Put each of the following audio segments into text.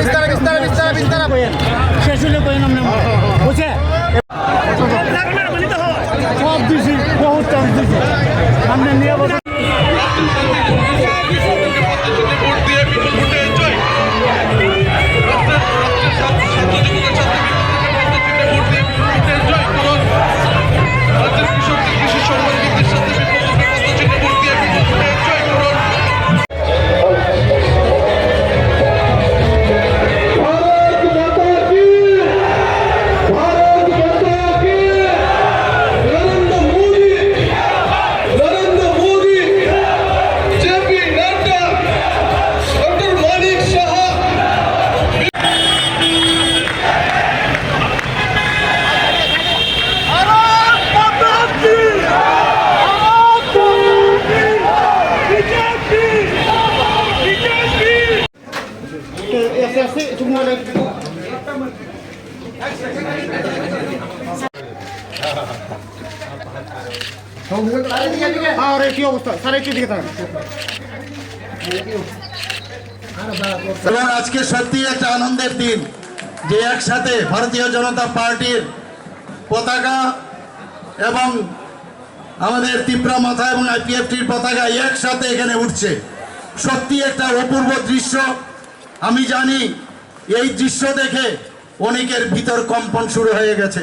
বিস্তারা বিস্তারা বিস্তারা বিস্তারা। কইেন শেষ হলে কইেন আমনে বুঝে সব দিছি বহুত চান্স দিছি। আমনে নিয়ে আজকে সত্যি একটা আনন্দের দিন যে একসাথে ভারতীয় জনতা পার্টির পতাকা এবং আমাদের ত্রিপুরা মাথা এবং আইপিএফটির পতাকা একসাথে এখানে উঠছে। সত্যি একটা অপূর্ব দৃশ্য। আমি জানি এই দৃশ্য দেখে অনেকের ভিতর কম্পন শুরু হয়ে গেছে।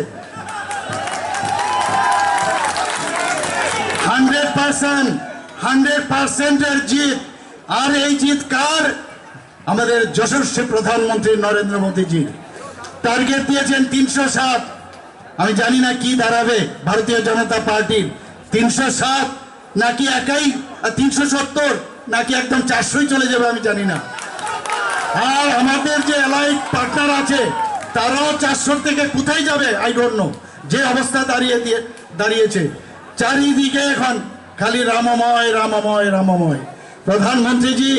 পার্সেন্ট আর এই জিত কার? আমাদের যশস্বী প্রধানমন্ত্রী নরেন্দ্র মোদীজির। টার্গেট দিয়েছেন তিনশো সাত। আমি জানি না কি দাঁড়াবে ভারতীয় জনতা পার্টির। তিনশো সাত নাকি একাই তিনশো সত্তর নাকি একদম চারশোই চলে যাবে আমি জানি না। আর আমাদের যে পার্টনার আছে, তারাও চারশোর থেকে কোথায় যাবে? আই ডোন্ট নো যে অবস্থা দাঁড়িয়ে দিয়ে দাঁড়িয়েছে। চারিদিকে এখন খালি রামময় রামময় রামময়। প্রধানমন্ত্রীজি,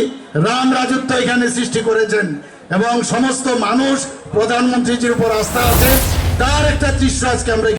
রাম রাজত্ব এখানে সৃষ্টি করেছেন এবং সমস্ত মানুষ প্রধানমন্ত্রীজির উপর আস্থা আছে। তার একটা দৃশ্য আজকে আমরা